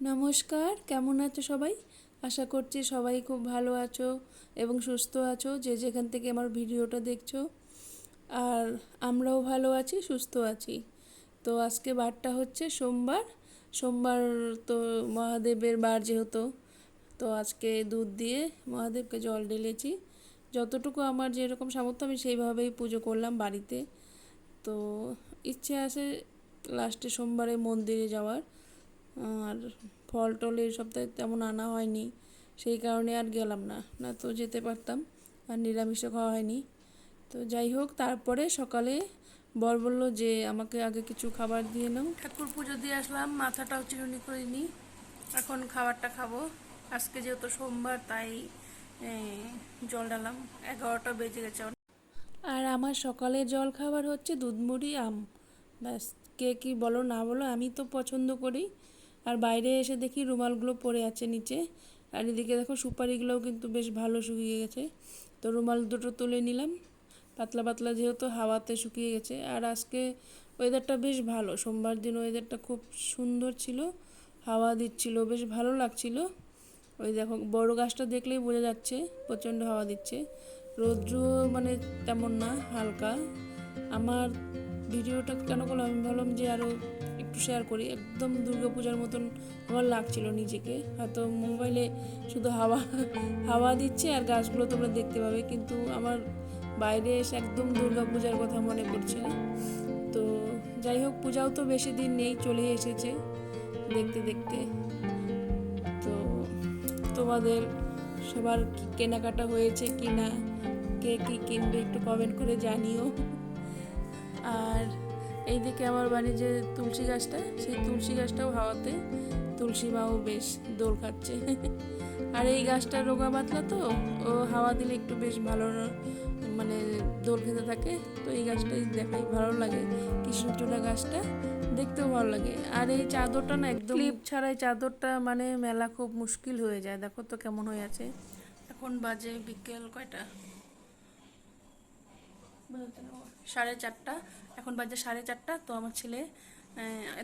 নমস্কার, কেমন আছো সবাই? আশা করছি সবাই খুব ভালো আছো এবং সুস্থ আছো, যে যেখান থেকে আমার ভিডিওটা দেখছ। আর আমরাও ভালো আছি, সুস্থ আছি। তো আজকে বারটা হচ্ছে সোমবার। সোমবার তো মহাদেবের বার যেহেতু, তো আজকে দুধ দিয়ে মহাদেবকে জল ঢেলেছি। যতটুকু আমার যেরকম সামর্থ্য, আমি সেইভাবেই পুজো করলাম বাড়িতে। তো ইচ্ছে আছে লাস্টে সোমবারে মন্দিরে যাওয়ার। আর ফল টল এই সপ্তাহে তেমন আনা হয়নি। সেই কারণে আর গেলাম না। না তো যেতে পারতাম আর নিরামিষও খাওয়া হয়নি। তো যাই হোক তারপরে সকালে বর বলল যে আমাকে আগে কিছু খাবার দিয়ে নাও। ঠাকুর পুজো দিয়ে আসলাম মাথাটাও চিরুনি করে নিই এখন খাবারটা খাব। আজকে যেহেতু সোমবার তাই জল ডালাম এগারোটা বেজে গেছে আর আমার সকালে জল খাবার হচ্ছে দুধমুড়ি আম। ব্যাস কে কি বলো না বলো আমি তো পছন্দ করি। আর বাইরে এসে দেখি রুমালগুলো পড়ে আছে নিচে। আর এদিকে দেখো সুপারিগুলোও কিন্তু বেশ ভালো শুকিয়ে গেছে। তো রুমাল দুটো তুলে নিলাম। পাতলা পাতলা যেহেতু হাওয়াতে শুকিয়ে গেছে। আর আজকে ওয়েদারটা বেশ ভালো। সোমবার দিন ওয়েদারটা খুব সুন্দর ছিল। হাওয়া দিচ্ছিল, বেশ ভালো লাগছিল। ওই দেখো, বড় গাছটা দেখলেই বোঝা যাচ্ছে, প্রচণ্ড হাওয়া দিচ্ছে। রৌদ্র মানে তেমন না, হালকা। আমার ভিডিওটা কেন করলাম? আমি ভাবলাম যে আরও একটু শেয়ার করি। একদম দুর্গাপূজার মতন আমার লাগছিল নিজেকে। হয়তো মোবাইলে শুধু হাওয়া হাওয়া দিচ্ছে আর গাছগুলো তোমরা দেখতে পাবে, কিন্তু আমার বাইরে এসে একদম দুর্গাপূজার কথা মনে পড়ছে না। তো যাই হোক, পূজাও তো বেশি দিন নেই চলে এসেছে দেখতে দেখতে। তো তোমাদের সবার কেনাকাটা হয়েছে কি না কে কি কিনবে একটু কমেন্ট করে জানিও। আর এইদিকে আমার বাড়ির যে তুলসী গাছটা, সেই তুলসী গাছটাও হাওয়াতে তুলসী মাও বেশ দোল খাচ্ছে। আর এই গাছটা রোগা পাতলা তো, ও হাওয়া দিলে একটু বেশ ভালো মানে দোল খেতে থাকে। তো এই গাছটাই দেখাই ভালো লাগে কৃষ্ণচূড়া গাছটা, দেখতেও ভালো লাগে। আর এই চাদরটা না একদম ক্লিপ ছাড়াই চাদরটা মানে মেলা খুব মুশকিল হয়ে যায়। দেখো তো কেমন হয়ে আছে। এখন বাজে বিকেল কয়টা? সাড়ে চারটা, এখন বাজে সাড়ে চারটা, তো আমার ছেলে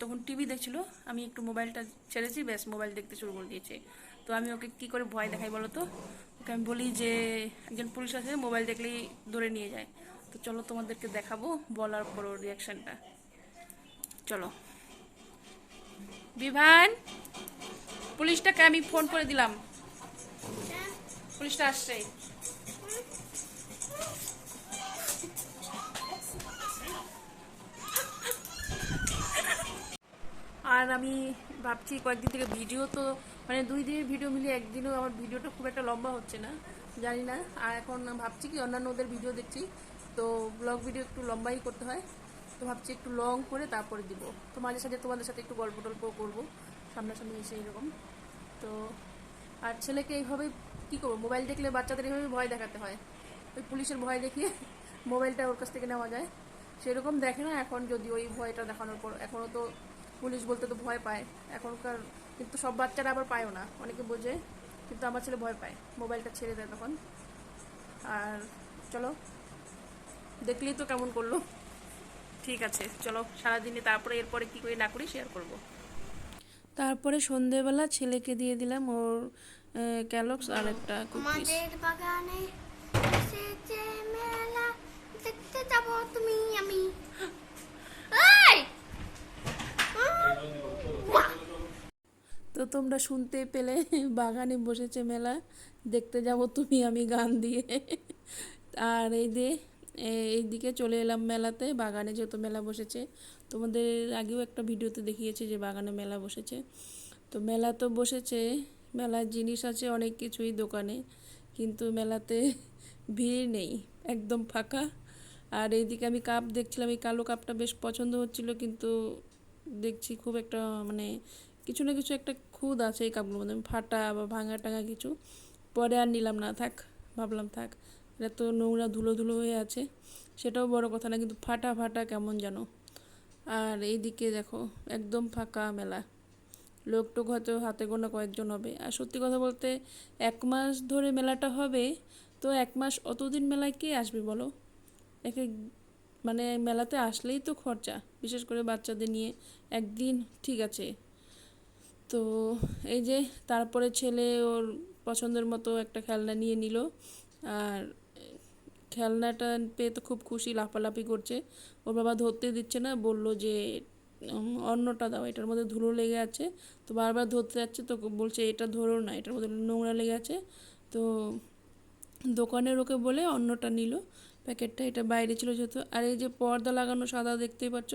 তখন টিভি দেখছিল, আমি একটু মোবাইলটা ছেড়েছি, ব্যাস মোবাইল দেখতে শুরু করে দিয়েছে। তো আমি ওকে কি করে ভয় দেখাই বলো তো? ওকে আমি বলি যে, একজন পুলিশ আছে, মোবাইল দেখলেই ধরে নিয়ে যায়। তো চলো তোমাদেরকে দেখাবো, বলার পর ওর রিয়াকশানটা চলো। বিভান, পুলিশটাকে আমি ফোন করে দিলাম। পুলিশটা আসছে। আর আমি ভাবছি কয়েকদিন থেকে ভিডিও, তো মানে দুই দিনের ভিডিও মিলিয়ে একদিনও আমার ভিডিওটা খুব একটা লম্বা হচ্ছে না, জানি না। আর এখন ভাবছি কি অন্যান্য ওদের ভিডিও দেখছি, তো ব্লগ ভিডিও একটু লম্বাই করতে হয়, তো ভাবছি একটু লং করে তারপরে দিব। তো মাঝে সাঝে তোমাদের সাথে একটু গল্প টল্প করব, সামনাসামনি এসে এরকম। তো আর ছেলেকে এইভাবেই কী করব, মোবাইল দেখলে বাচ্চাদের এইভাবে ভয় দেখাতে হয়। ওই পুলিশের ভয় দেখিয়ে মোবাইলটা ওর কাছ থেকে নেওয়া যায়। সেরকম দেখে না এখন, যদি ওই ভয়টা দেখানোর পর এখনও তো পুলিশ বলতে তো ভয় পায়। এখনকার কিন্তু সব বাচ্চারা আবার পায়ও না। অনেকে বোঝে কিন্তু আমার ছেলে ভয় পায়। মোবাইলটা ছেড়ে দেয় তখন। আর চলো দেখলেই তো কেমন করল। ঠিক আছে চলো সারাদিনে তারপরে এরপরে কি করি না করি শেয়ার করব। তারপরে সন্ধেবেলা ছেলেকে দিয়ে দিলাম ওর ক্যালক্স আর একটা আমাদের বাগানে এসেছে মেলা। দেখতে যাব তুমি আমি এই! বাহ! তো তোমরা শুনতে পেলে বাগানে বসেছে মেলা। দেখতে যাব তুমি, আমি গান দিয়ে। আর এই দিয়ে এই দিকে চলে এলাম মেলাতে, বাগানে যেহেতু মেলা বসেছে। তোমাদের আগেও একটা ভিডিওতে দেখিয়েছি যে বাগানে মেলা বসেছে। তো মেলা তো বসেছে, মেলার জিনিস আছে, অনেক কিছুই দোকানে। কিন্তু মেলাতে ভিড় নেই, একদম ফাঁকা। আর এইদিকে আমি কাপ দেখছিলাম, এই কালো কাপটা বেশ পছন্দ হচ্ছিল, কিন্তু দেখছি খুব একটা মানে কিছু না কিছু একটা খুদ আছে এই কাপগুলোর মধ্যে। ফাটা বা ভাঙা টাঙা কিছু পরে আর নিলাম না, থাক, ভাবলাম থাক। এটা তো নোংরা ধুলো ধুলো হয়ে আছে, সেটাও বড় কথা না, কিন্তু ফাটা ফাটা কেমন যেন। আর এইদিকে দেখো, একদম ফাঁকা মেলা। লোকটোক হয়তো হাতে গোনা কয়েকজন হবে। আর সত্যি কথা বলতে, এক মাস ধরে মেলাটা হবে, তো এক মাস অতদিন মেলায় কে আসবে বলো? একে মানে মেলাতে আসলেই তো খরচা, বিশেষ করে বাচ্চাদের নিয়ে। একদিন ঠিক আছে। তো এই যে তারপরে ছেলে ওর পছন্দের মতো একটা খেলনা নিয়ে নিল। আর খেলনাটা পেয়ে তো খুব খুশি, লাফালাফি করছে। ওর বাবা ধরতে দিচ্ছে না, বলল যে অন্যটা দাও, এটার মধ্যে ধুলো লেগে আছে। তো বারবার ধরতে যাচ্ছে তো বলছে, এটা ধরো না, এটার মধ্যে নোংরা লেগে আছে। তো দোকানের ওকে বলে অন্যটা নিল। প্যাকেটটা, এটা বাইরে ছিল যেহেতু। আর এই যে পর্দা লাগানো সাদা দেখতেই পাচ্ছ,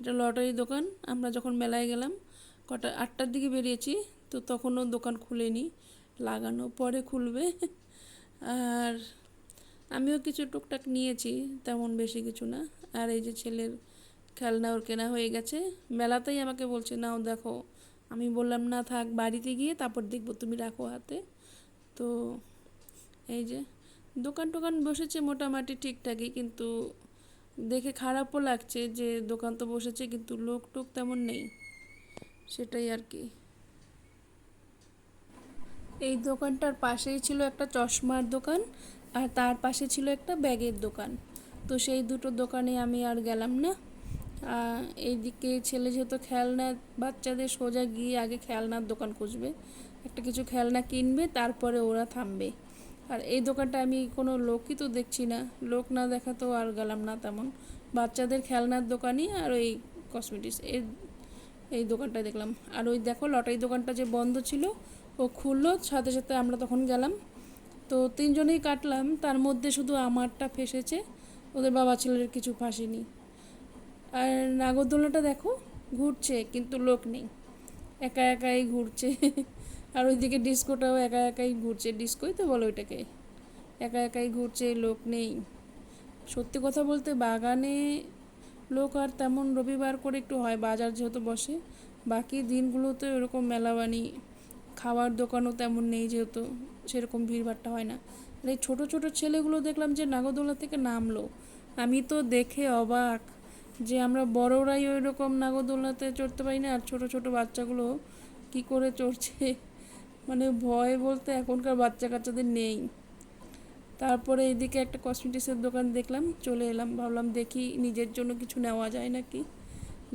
এটা লটারি দোকান। আমরা যখন মেলায় গেলাম, কটা, আটটার দিকে বেরিয়েছি, তো তখনও দোকান খুলেনি। লাগানো পরে খুলবে। আর আমিও কিছু টুকটাক নিয়েছি, তেমন বেশি কিছু না। আর এই যে ছেলের খেলনা ওর কেনা হয়ে গেছে। মেলাতেই আমাকে বলছে, নাও দেখো। আমি বললাম, না থাক, বাড়িতে গিয়ে তারপর দেখব, তুমি রাখো হাতে। তো এই যে দোকান টোকান বসেছে মোটামুটি ঠিকঠাকই, কিন্তু দেখে খারাপও লাগছে যে দোকান তো বসেছে, কিন্তু লোক টোক তেমন নেই, সেটাই আর কি। এই দোকানটার পাশেই ছিল একটা চশমার দোকান, আর তার পাশে ছিল একটা ব্যাগের দোকান। তো সেই দুটো দোকানে আমি আর গেলাম না। এইদিকে ছেলে যেহেতু খেলনা, বাচ্চাদের সোজা গিয়ে আগে খেলনার দোকান খুঁজবে। একটা কিছু খেলনা কিনবে, তারপরে ওরা থামবে। আর এই দোকানটা আমি কোনো লোকই তো দেখছি না। লোক না দেখা তো আর গেলাম না তেমন। বাচ্চাদের খেলনার দোকানই আর ওই কসমেটিক্স এর এই দোকানটা দেখলাম। আর ওই দেখো লটারি দোকানটা যে বন্ধ ছিল, ও খুললো, সাথে সাথে আমরা তখন গেলাম। তো তিনজনেই কাটলাম, তার মধ্যে শুধু আমারটা ফেসেছে, ওদের বাবা ছেলের কিছু ফাঁসেনি। আর নাগরদোলনাটা দেখো, ঘুরছে, কিন্তু লোক নেই। একা একাই ঘুরছে। আর ওইদিকে ডিস্কোটাও একা একাই ঘুরছে। ডিস্কোই তো বলো ওইটাকে। একা একাই ঘুরছে, লোক নেই। সত্যি কথা বলতে বাগানে লোক আর তেমন রবিবার করে একটু হয়, বাজার যেহেতু বসে। বাকি দিনগুলোতে এরকম মেলাবানি, খাওয়ার দোকানও তেমন নেই যেহেতু, সেরকম ভিড়ভাট্টা হয় না। আর এই ছোটো ছোটো ছেলেগুলো দেখলাম যে নাগরদোলা থেকে নামলো। আমি তো দেখে অবাক যে আমরা বড়রাই ওই রকম নাগরদোলাতে চড়তে পারি না, আর ছোটো ছোটো বাচ্চাগুলো কি করে চড়ছে। মানে ভয় বলতে এখনকার বাচ্চা কাচ্চাদের নেই। তারপরে এদিকে একটা কসমেটিক্সের দোকান দেখলাম, চলে এলাম, ভাবলাম দেখি নিজের জন্য কিছু নেওয়া যায় নাকি।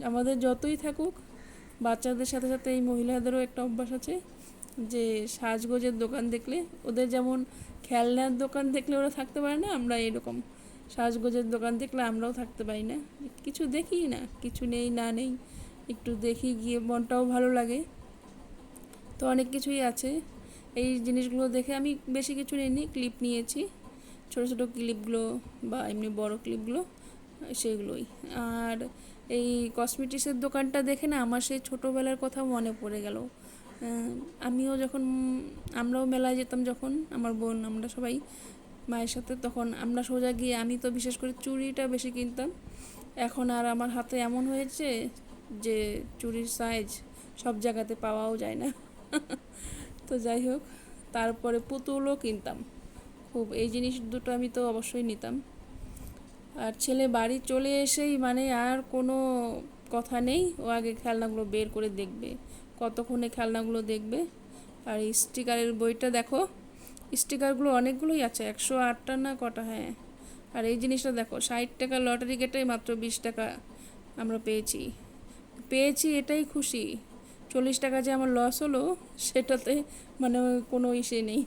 আমাদের যতই থাকুক, বাচ্চাদের সাথে সাথে এই মহিলাদেরও একটা অভ্যাস আছে যে সাজগোজের দোকান দেখলে, ওদের যেমন খেলনার দোকান দেখলে ওরা থাকতে পারে না, আমরা এরকম সাজগোজের দোকান দেখলে আমরাও থাকতে পারি না। কিছু দেখি না, কিছু নেই, না নেই, একটু দেখি গিয়ে মনটাও ভালো লাগে। তো অনেক কিছুই আছে। এই জিনিসগুলো দেখে আমি বেশি কিছু নিইনি ক্লিপ নিয়েছি। ছোটো ছোটো ক্লিপগুলো বা এমনি বড় ক্লিপগুলো সেগুলোই। আর এই কসমেটিক্সের দোকানটা দেখে না আমার সেই ছোটোবেলার কথা মনে পড়ে গেল। আমিও যখন, আমরাও মেলায় যেতাম যখন, আমার বোন, আমরা সবাই মায়ের সাথে, তখন আমরা সোজা গিয়ে, আমি তো বিশেষ করে চুড়িটা বেশি কিনতাম। এখন আর আমার হাতে এমন হয়েছে যে চুড়ির সাইজ সব জায়গাতে পাওয়াও যায় না। তো যাই হোক, তারপরে পুতুলও কিনতাম। খুব, এই জিনিস দুটো আমি তো অবশ্যই নিতাম। আর ছেলে বাড়ি চলে এসেই মানে আর কোনো কথা নেই। ও আগে খেলনাগুলো বের করে দেখবে, কতক্ষণে খেলনাগুলো দেখবে। আর এই স্টিকারের বইটা দেখো, স্টিকারগুলো অনেকগুলোই আছে, একশো আটটা না কটা হ্যাঁ। আর এই জিনিসটা দেখো, ষাট টাকা লটারি কেটে মাত্র বিশ টাকা আমরা পেয়েছি। পেয়েছি এটাই খুশি। চল্লিশ টাকা যে আমার লস হলো, সেটাতে মানে কোনো ইসে নেই।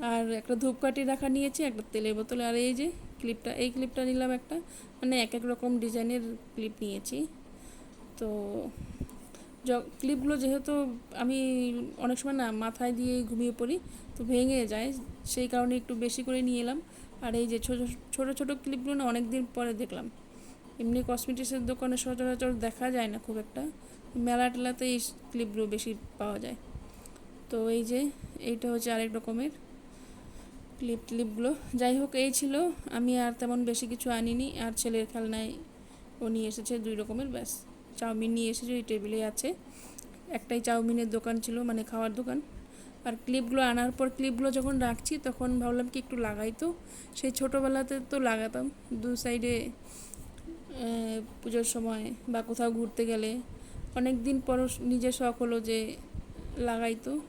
আর একটা ধূপকাঠি রাখা নিয়েছি, একটা তেলের বোতলে, আর এই যে ক্লিপটা এই ক্লিপটা নিলাম একটা মানে এক এক রকম ডিজাইনের ক্লিপ নিয়েছি। তো য- ক্লিপগুলো যেহেতু আমি অনেক সময় না মাথায় দিয়ে ঘুমিয়ে পড়ি, তো ভেঙে যায়, সেই কারণে একটু বেশি করে নিয়ে এলাম। আর এই যে ছোটো ছোটো ছোটো ক্লিপগুলো না অনেক দিন পরে দেখলাম। এমনি কসমেটিক্সের দোকানে সচরাচর দেখা যায় না খুব একটা। মেলা টেলাতে এই ক্লিপগুলো বেশি পাওয়া যায়। তো এই যে, এইটা হচ্ছে আরেক রকমের ক্লিপ ক্লিপগুলো যাই হোক, এই ছিল। আমি আর তেমন বেশি কিছু আনিনি। আর ছেলের খেলনায় ও নিয়ে এসেছে দুই রকমের, ব্যাস। চাউমিন নিয়ে এসেছে ওই টেবিলে আছে। একটাই চাউমিনের দোকান ছিল মানে খাওয়ার দোকান। আর ক্লিপগুলো আনার পর ক্লিপগুলো যখন রাখছি, তখন ভাবলাম কি একটু লাগাই তো। সেই ছোটোবেলাতে তো লাগাতাম। দু সাইডে পুজোর সময় বা কোথাও ঘুরতে গেলে অনেক দিন পর নিজের শখ হলো যে লাগাই তো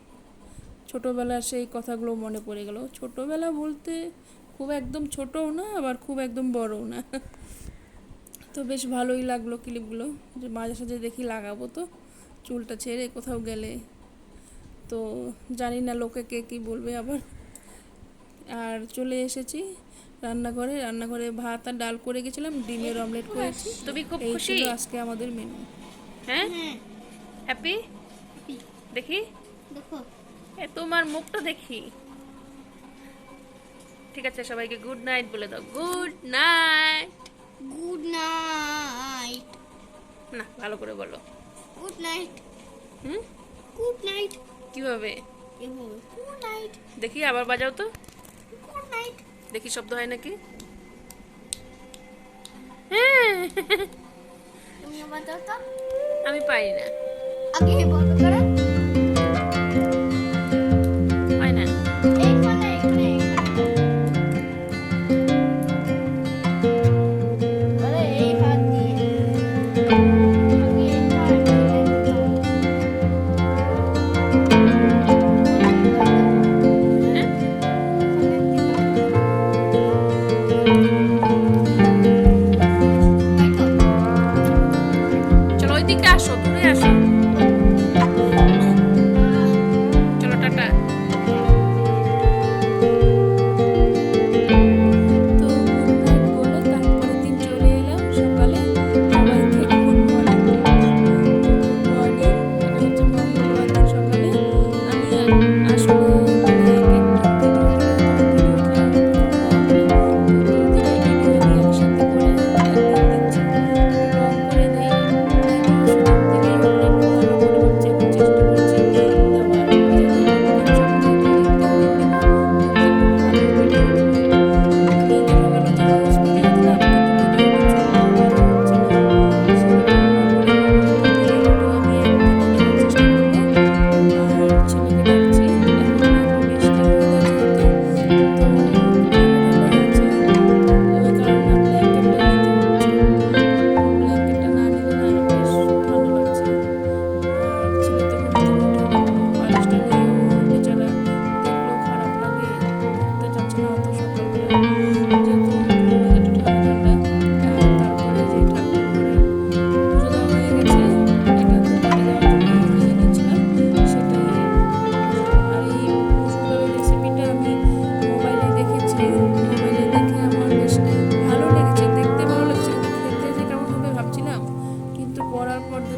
ছোটোবেলার সেই কথাগুলো মনে পড়ে গেল। ছোটোবেলা বলতে খুব একদম ছোটও না, আবার খুব একদম বড়ও না। তো বেশ ভালোই লাগল ক্লিপগুলো। যে মাঝে সাঝে দেখি লাগাবো তো, চুলটা ছেড়ে কোথাও গেলে। তো জানি না লোকে কে কী বলবে আবার। আর চলে এসেছি। রান্নাঘরে রান্নাঘরে ভাত আর ডাল করে গেছিলাম ডিমের অমলেট করেছি তুমি খুব খুশি? আজকে আমাদের মেনু হ্যাঁ? হ্যাঁ। হ্যাপি দেখি। দেখো। এ তোমার মুখটা দেখি। ঠিক আছে সবাইকে গুড নাইট বলে দাও। গুড নাইট গুড নাইট না ভালো করে বলো। গুড নাইট হুম? গুড নাইট কীভাবে? এভাবে। গুড নাইট দেখি আবার বাজাও তো। গুড নাইট দেখি শব্দ হয় নাকি? হ্যাঁ। আমি পারি না। আগে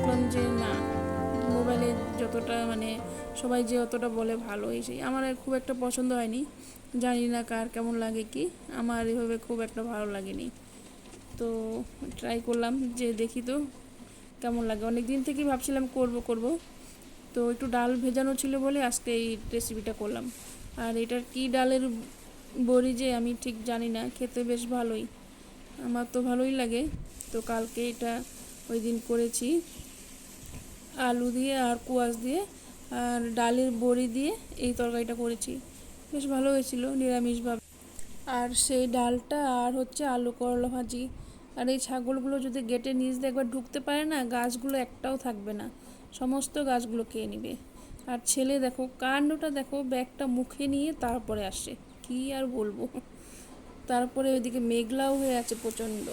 দেখলাম যে, না মোবাইলে যতটা মানে সবাই যে অতটা বলে ভালো এই সেই আমার খুব একটা পছন্দ হয়নি। জানি না কার কেমন লাগে কি, আমার এভাবে খুব একটা ভালো লাগেনি। তো ট্রাই করলাম যে দেখি তো কেমন লাগে। অনেক দিন থেকেই ভাবছিলাম করব করব। তো একটু ডাল ভেজানো ছিল বলে আজকে এই রেসিপিটা করলাম। আর এটার কি ডালের বড়ি যে আমি ঠিক জানি না, খেতে বেশ ভালোই। আমার তো ভালোই লাগে। তো কালকে এটা ওই দিন করেছি। আলু দিয়ে আর কুয়াশ দিয়ে আর ডালের বড়ি দিয়ে এই তরকারিটা করেছি। বেশ ভালো হয়েছিল, নিরামিষভাবে। আর সেই ডালটা আর হচ্ছে আলু করলা ভাজি। আর এই ছাগলগুলো যদি গেটে নিচ দিয়ে একবার ঢুকতে পারে না, গাছগুলো একটাও থাকবে না। সমস্ত গাছগুলো খেয়ে নিবে। আর ছেলে দেখো, কাণ্ডটা দেখো, ব্যাগটা মুখে নিয়ে তারপরে আসে। কি আর বলব? তারপরে ওইদিকে মেঘলাও হয়ে আছে প্রচণ্ড।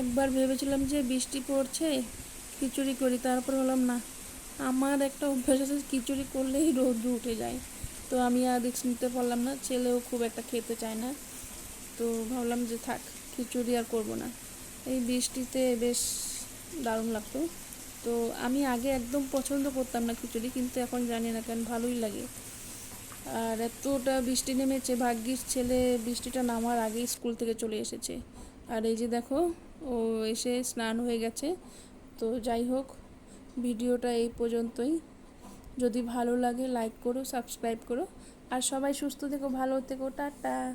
একবার ভেবেছিলাম যে বৃষ্টি পড়ছে, খিচুড়ি করি, তারপর হলাম না। আমার একটা অভ্যাস আছে, খিচুড়ি করলেই রোদ উঠে যায়। তো আমি আর রিক্স নিতে পারলাম না, ছেলেও খুব একটা খেতে চায় না। তো ভাবলাম যে থাক, খিচুড়ি আর করব না। এই বৃষ্টিতে বেশ দারুণ লাগতো। তো আমি আগে একদম পছন্দ করতাম না খিচুড়ি, কিন্তু এখন জানি না কেন ভালোই লাগে। আর এতটা বৃষ্টি নেমেছে, ভাগ্যিস ছেলে বৃষ্টিটা নামার আগেই স্কুল থেকে চলে এসেছে। আর এই যে দেখো ও এসে স্নান হয়ে গেছে। তো যাই হোক, ভিডিওটা এই পর্যন্তই। যদি ভালো লাগে লাইক করো সাবস্ক্রাইব করো। আর সবাই সুস্থ থেকো, ভালো থেকো, টাটা।